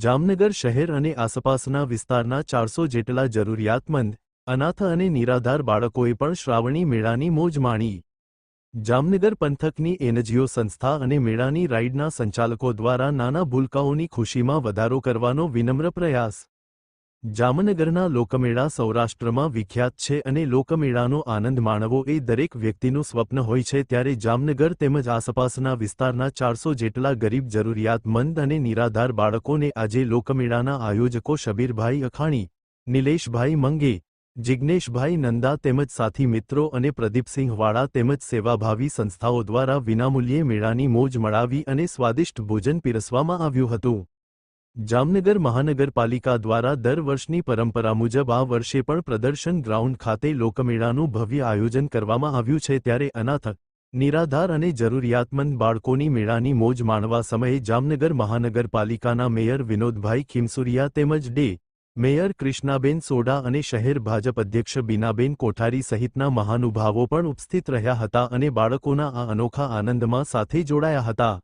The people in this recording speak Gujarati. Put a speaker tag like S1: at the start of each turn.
S1: જામનગર શહેર અને આસપાસના વિસ્તારના ચારસો જેટલા જરૂરિયાતમંદ, અનાથ અને નિરાધાર બાળકોએ પણ શ્રાવણી મેળાની મોજ માણી. જામનગર પંથકની એનજીઓ સંસ્થા અને મેળાની રાઇડના સંચાલકો દ્વારા નાના ભૂલકાઓની ખુશીમાં વધારો કરવાનો વિનમ્ર પ્રયાસ. જામનગરના લોકમેળા સૌરાષ્ટ્રમાં વિખ્યાત છે અને લોકમેળાનો આનંદ માણવો એ દરેક વ્યક્તિનું સ્વપ્ન હોય છે ત્યારે જામનગર તેમજ આસપાસના વિસ્તારના ચારસો જેટલા ગરીબ જરૂરિયાતમંદ અને નિરાધાર બાળકોને આજે લોકમેળાના આયોજકો શબીરભાઈ અખાણી, નિલેશભાઈ મંગે જિજ્ઞેશભાઈ નંદા તેમજ સાથી મિત્રો અને પ્રદીપસિંહ વાળા તેમજ સેવાભાવી સંસ્થાઓ દ્વારા વિનામૂલ્યે મેળાની મોજ મળાવી અને સ્વાદિષ્ટ ભોજન પીરસવામાં આવ્યું હતું. જામનગર મહાનગરપાલિકા દ્વારા દર વર્ષની પરંપરા મુજબ આ વર્ષે પણ પ્રદર્શન ગ્રાઉન્ડ ખાતે લોકમેળાનું ભવ્ય આયોજન કરવામાં આવ્યું છે ત્યારે અનાથ, નિરાધાર અને જરૂરિયાતમંદ બાળકોની મેળાની મોજ માણવા સમયે જામનગર મહાનગરપાલિકાના મેયર વિનોદભાઈ ખીમસુરિયા તેમજ ડે, મેયર કૃષ્ણાબેન સોડા અને શહેર ભાજપ અધ્યક્ષ બીનાબેન કોઠારી સહિતના મહાનુભાવો પણ ઉપસ્થિત રહ્યા હતા અને બાળકોના આ અનોખા આનંદમાં સાથે જોડાયા હતા.